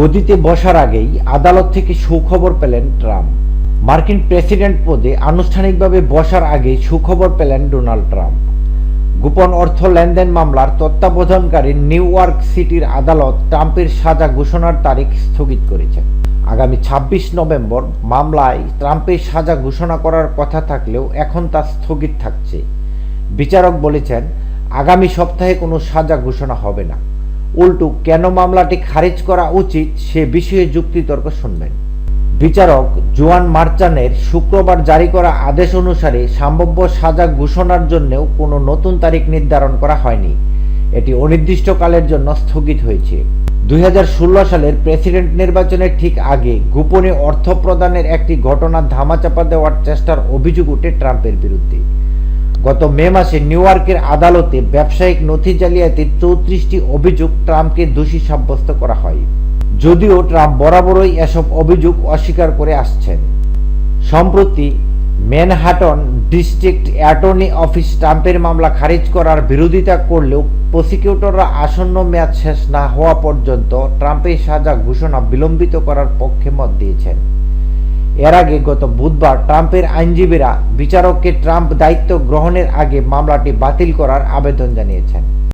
গদিতে বসার আগেই আদালত থেকে সুখবর পেলেন ট্রাম্প। মার্কিন প্রেসিডেন্ট পদে আনুষ্ঠানিকভাবে বসার আগে সুখবর পেলেন ডোনাল্ড ট্রাম্প। গোপন অর্থ লেনদেন মামলার তত্ত্বাবধানকারী নিউ ইয়র্ক সিটির আদালত ট্রাম্পের সাজা ঘোষণার তারিখ স্থগিত করেছেন আগামী ছাব্বিশ নভেম্বর মামলায় ট্রাম্পের সাজা ঘোষণা করার কথা থাকলেও এখন তা স্থগিত থাকছে। বিচারক বলেছেন, আগামী সপ্তাহে কোনো সাজা ঘোষণা হবে না। উল্টো কেন মামলাটি খারিজ করা উচিত সে বিষয়ে যুক্তিতর্ক শুনবেন। বিচারক জোয়ান মার্চানের শুক্রবার জারি করা আদেশ অনুসারে সম্ভাব্য সাজা ঘোষণার জন্যও কোনো নতুন তারিখ নির্ধারণ করা হয়নি। এটি অনির্দিষ্টকালের জন্য স্থগিত হয়েছে। দুই হাজার ষোলো সালের প্রেসিডেন্ট নির্বাচনের ঠিক আগে গোপনে অর্থ প্রদানের একটি ঘটনা ধামাচাপা দেওয়ার চেষ্টার অভিযোগ ওঠে ট্রাম্পের বিরুদ্ধে। গত মে মাসে নিউ ইয়র্কের আদালতে ব্যবসায়িক নথি জালিয়াতির চৌত্রিশটি অভিযোগ ট্রাম্পকে দোষী সাব্যস্ত করা হয়। যদিও ট্রাম্প বরাবরই এসব অভিযোগ অস্বীকার করে আসছেন। সম্প্রতি ম্যানহাটন ডিস্ট্রিক্ট অ্যাটর্নি অফিস ট্রাম্পের মামলা খারিজ করার বিরোধিতা করলেও প্রসিকিউটররা আসন্ন মেয়াদ শেষ না হওয়া পর্যন্ত ট্রাম্পের সাজা ঘোষণা বিলম্বিত করার পক্ষে মত দিয়েছেন। এর আগে গত বুধবার ট্রাম্পের আইনজীবীরা বিচারককে ট্রাম্প দায়িত্ব গ্রহণের আগে মামলাটি বাতিল করার আবেদন জানিয়েছেন।